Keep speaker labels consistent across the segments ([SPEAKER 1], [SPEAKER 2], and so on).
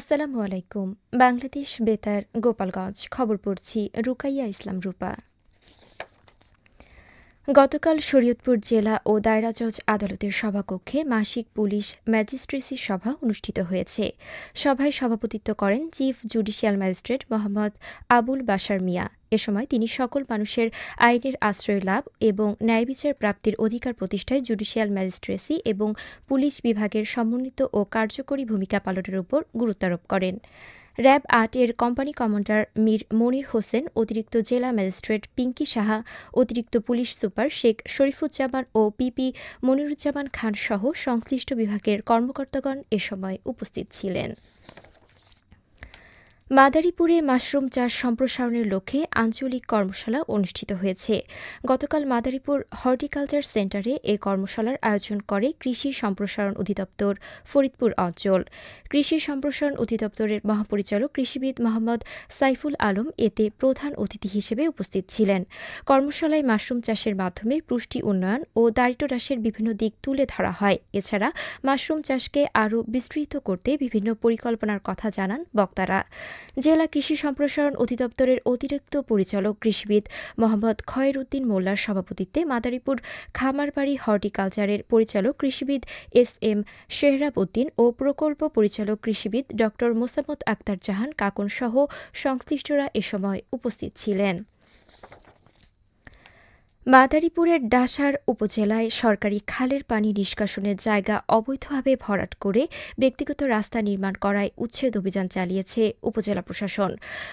[SPEAKER 1] আসসালামু আলাইকুম। বাংলাদেশ বেতার গোপালগঞ্জ খবর পড়ছি রুকাইয়া ইসলাম রূপা। গতকাল শরীয়তপুর জেলা ও দায়রা জজ আদালতের সভাকক্ষে মাসিক পুলিশ ম্যাজিস্ট্রেসি সভা অনুষ্ঠিত হয়েছে। সভায় সভাপতিত্ব করেন chief judicial magistrate Mohammad Abul Bashar Mia. এ সময় তিনি সকল মানুষের আইনের আশ্রয় লাভ এবং ন্যায়বিচার প্রাপ্তির অধিকার প্রতিষ্ঠায় জুডিশিয়াল ম্যাজিস্ট্রেসি এবং পুলিশ বিভাগের সমন্বিত ও কার্যকরী ভূমিকা পালনের উপর গুরুত্বারোপ করেন। র্যাব আট এর কোম্পানি কমান্ডার মীর মনির হোসেন, অতিরিক্ত জেলা ম্যাজিস্ট্রেট পিঙ্কি সাহা, অতিরিক্ত পুলিশ সুপার শেখ শরীফুজ্জামান ও পিপি মনিরুজ্জামান খান সহ সংশ্লিষ্ট বিভাগের কর্মকর্তাগণ এ সময় উপস্থিত ছিলেন। মাদারীপুরে মাশরুম চাষ সম্প্রসারণের লক্ষ্যে আঞ্চলিক কর্মশালা অনুষ্ঠিত হয়েছে। গতকাল মাদারীপুর হর্টিকালচার সেন্টারে এ কর্মশালার আয়োজন করে কৃষি সম্প্রসারণ অধিদপ্তর ফরিদপুর অঞ্চল। কৃষি সম্প্রসারণ অধিদপ্তরের মহাপরিচালক কৃষিবিদ মোহাম্মদ সাইফুল আলম এতে প্রধান অতিথি হিসেবে উপস্থিত ছিলেন। কর্মশালায় মাশরুম চাষের মাধ্যমে পুষ্টি উন্নয়ন ও দারিদ্র হ্রাসের বিভিন্ন দিক তুলে ধরা হয়। এছাড়া মাশরুম চাষকে আরও বিস্তৃত করতে বিভিন্ন পরিকল্পনার কথা জানান বক্তারা। জেলা কৃষি সম্প্রসারণ অধিদপ্তরের অতিরিক্ত পরিচালক কৃষিবিদ মোহাম্মদ খয়ের উদ্দিন মোল্লার সভাপতিত্বে মাদারীপুর খামারবাড়ি হর্টিকালচারের পরিচালক কৃষিবিদ এস এম শেহরাব উদ্দিন ও প্রকল্প পরিচালক কৃষিবিদ ড মোসাম্মদ আক্তার জাহান কাকন সহ সংশ্লিষ্টরা এ সময় উপস্থিত ছিলেন। মাদারীপুরের ডাসার উপজেলায় সরকারি খালের পানি নিষ্কাশনের জায়গা অবৈধভাবে ভরাট করে ব্যক্তিগত রাস্তা নির্মাণ করায় উচ্ছেদ অভিযান চালিয়েছে উপজেলা প্রশাসন।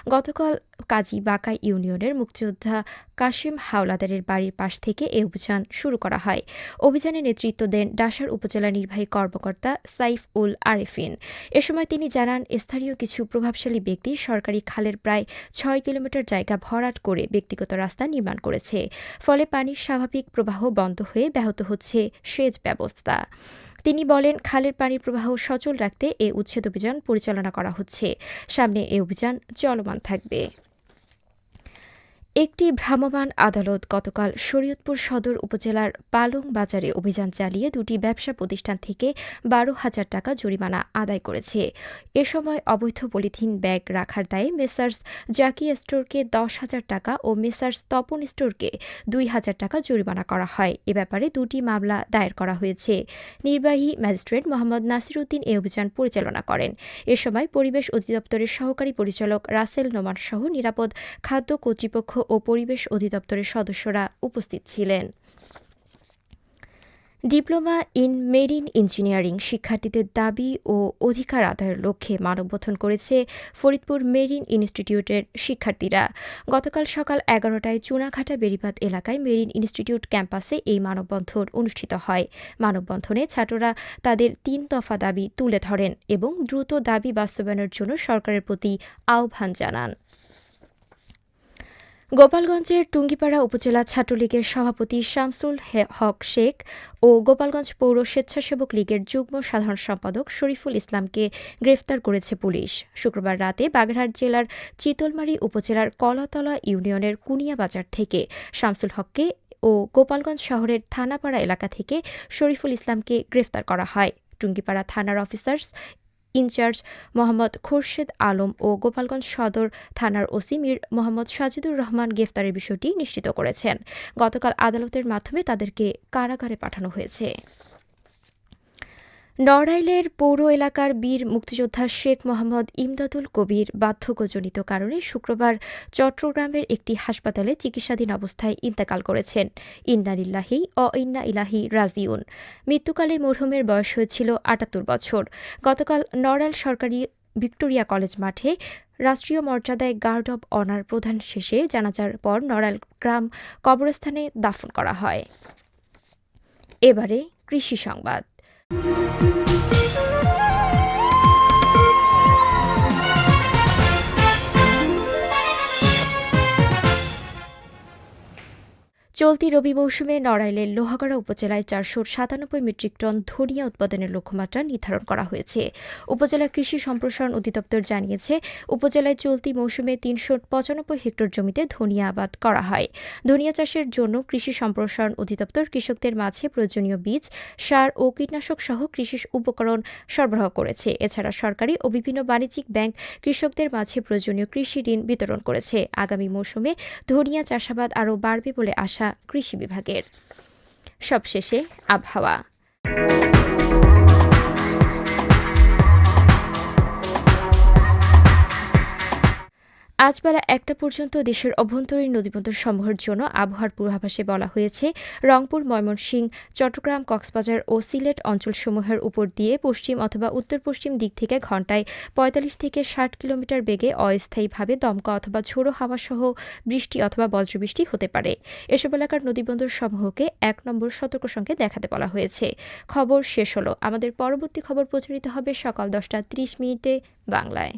[SPEAKER 1] গতকাল কাজী বাকাই ইউনিয়নের মুক্তিযোদ্ধা কাশিম হাওলাদারের বাড়ির পাশ থেকে এ অভিযান শুরু করা হয়। অভিযানে নেতৃত্ব দেন ডাসার উপজেলা নির্বাহী কর্মকর্তা সাইফ উল আরেফিন। এ সময় তিনি জানান, স্থানীয় কিছু প্রভাবশালী ব্যক্তি সরকারি খালের প্রায় ছয় কিলোমিটার জায়গা ভরাট করে ব্যক্তিগত রাস্তা নির্মাণ করেছে। ফলে পানির স্বাভাবিক প্রবাহ বন্ধ হয়ে ব্যাহত হচ্ছে সেচ ব্যবস্থা। তিনি বলেন, খালের পানির প্রবাহ সচল রাখতে এ উচ্ছেদ অভিযান পরিচালনা করা হচ্ছে। সামনে এ অভিযান চলমান থাকবে। একটি ভ্রাম্যমাণ আদালত গতকাল শরীয়তপুর সদর উপজেলার পালং বাজারে অভিযান চালিয়ে দুটি ব্যবসা প্রতিষ্ঠান থেকে বারো হাজার টাকা জরিমানা আদায় করেছে। এ সময় অবৈধ পলিথিন ব্যাগ রাখার দায়ে মেসার্স জাকি স্টোরকে দশ হাজার টাকা ও মেসার্স তপন স্টোরকে দুই হাজার টাকা জরিমানা করা হয়। এ ব্যাপারে দুটি মামলা দায়ের করা হয়েছে। নির্বাহী ম্যাজিস্ট্রেট মোহাম্মদ নাসিরুদ্দিন এ অভিযান পরিচালনা করেন। এ সময় পরিবেশ অধিদপ্তরের সহকারী পরিচালক রাসেল নোমান সহ নিরাপদ খাদ্য কর্তৃপক্ষ ও পরিবেশ অধিদপ্তরের সদস্যরা উপস্থিত ছিলেন। ডিপ্লোমা ইন মেরিন ইঞ্জিনিয়ারিং শিক্ষার্থীদের দাবি ও অধিকার আদায়ের লক্ষ্যে মানববন্ধন করেছে ফরিদপুর মেরিন ইনস্টিটিউটের শিক্ষার্থীরা। গতকাল সকাল এগারোটায় চুনাঘাটা বেরিবাদ এলাকায় মেরিন ইনস্টিটিউট ক্যাম্পাসে এই মানববন্ধন অনুষ্ঠিত হয়। মানববন্ধনে ছাত্ররা তাদের তিন দফা দাবি তুলে ধরেন এবং দ্রুত দাবি বাস্তবায়নের জন্য সরকারের প্রতি আহ্বান জানান। গোপালগঞ্জের টুঙ্গিপাড়া উপজেলা ছাত্রলীগের সভাপতি শামসুল হক শেখ ও গোপালগঞ্জ পৌর স্বেচ্ছাসেবক লীগের যুগ্ম সাধারণ সম্পাদক শরীফুল ইসলামকে গ্রেফতার করেছে পুলিশ। শুক্রবার রাতে বাগেরহাট জেলার চিতলমারি উপজেলার কলাতলা ইউনিয়নের কুনিয়া বাজার থেকে শামসুল হককে ও গোপালগঞ্জ শহরের থানাপাড়া এলাকা থেকে শরীফুল ইসলামকে গ্রেফতার করা হয়। টুঙ্গিপাড়া থানার officers in charge Mohammad Khurshed Alam ও গোপালগঞ্জ সদর থানার ওসি মীর মোহাম্মদ সাজিদুর রহমান গ্রেফতারের বিষয়টি নিশ্চিত করেছেন। গতকাল আদালতের মাধ্যমে তাদেরকে কারাগারে পাঠানো হয়েছে। নড়াইলের পৌর এলাকার বীর মুক্তিযোদ্ধা শেখ মোহাম্মদ ইমদাদুল কবির বার্ধক্যজনিত কারণে শুক্রবার চট্টগ্রামের একটি হাসপাতালে চিকিৎসাধীন অবস্থায় ইন্তেকাল করেছেন ইন্নারিল্লাহি অ ইন্না ইলাহি রাজিউন। মৃত্যুকালে মরহুমের বয়স হয়েছিল আটাত্তর বছর। গতকাল নড়াইল সরকারি ভিক্টোরিয়া কলেজ মাঠে রাষ্ট্রীয় মর্যাদায় গার্ড অব অনার প্রধান শেষে জানাজার পর নড়াইল গ্রাম কবরস্থানে দাফন করা হয়। এবারে কৃষি সংবাদ। Thank you. চলতি রবি মৌসুমে নড়াইলের লোহাগড়া উপজেলায় চারশো সাতানব্বই মেট্রিক টন ধনিয়া উৎপাদনের লক্ষ্যমাত্রা নির্ধারণ করা হয়েছে। উপজেলা কৃষি সম্প্রসারণ অধিদপ্তর জানিয়েছে, উপজেলায় চলতি মৌসুমে তিনশো পঁচানব্বই হেক্টর জমিতে ধনিয়া আবাদ করা হয়। ধনিয়া চাষের জন্য কৃষি সম্প্রসারণ অধিদপ্তর কৃষকদের মাঝে প্রয়োজনীয় বীজ, সার ও কীটনাশক সহ কৃষি উপকরণ সরবরাহ করেছে। এছাড়া সরকারি ও বিভিন্ন বাণিজ্যিক ব্যাংক কৃষকদের মাঝে প্রয়োজনীয় কৃষি ঋণ বিতরণ করেছে। আগামী মৌসুমে ধনিয়া চাষাবাদ আরও বাড়বে বলে আশা কৃষি বিভাগের। সবশেষে আবহাওয়া। আজ বেলা একটা পর্যন্ত দেশের অভ্যন্তরীণ নদীবন্দর সমূহের জন্য আবহাওয়ার পূর্বাভাসে বলা হয়েছে, রংপুর ময়মনসিংহ চট্টগ্রাম, কক্সবাজার ও সিলেট অঞ্চলসমূহের উপর দিয়ে পশ্চিম অথবা উত্তর পশ্চিম দিক থেকে ঘন্টায় পঁয়তাল্লিশ থেকে ষাট কিলোমিটার বেগে অস্থায়ীভাবে দমকা অথবা ঝোড়ো হাওয়া সহ বৃষ্টি অথবা বজ্রবৃষ্টি হতে পারে। এসব এলাকার নদীবন্দর সমূহকে এক নম্বর সতর্ক সঙ্গে দেখাতে বলা হয়েছে। খবর শেষ হলো। আমাদের পরবর্তী খবর প্রচারিত হবে সকাল দশটা ত্রিশ মিনিটে বাংলায়।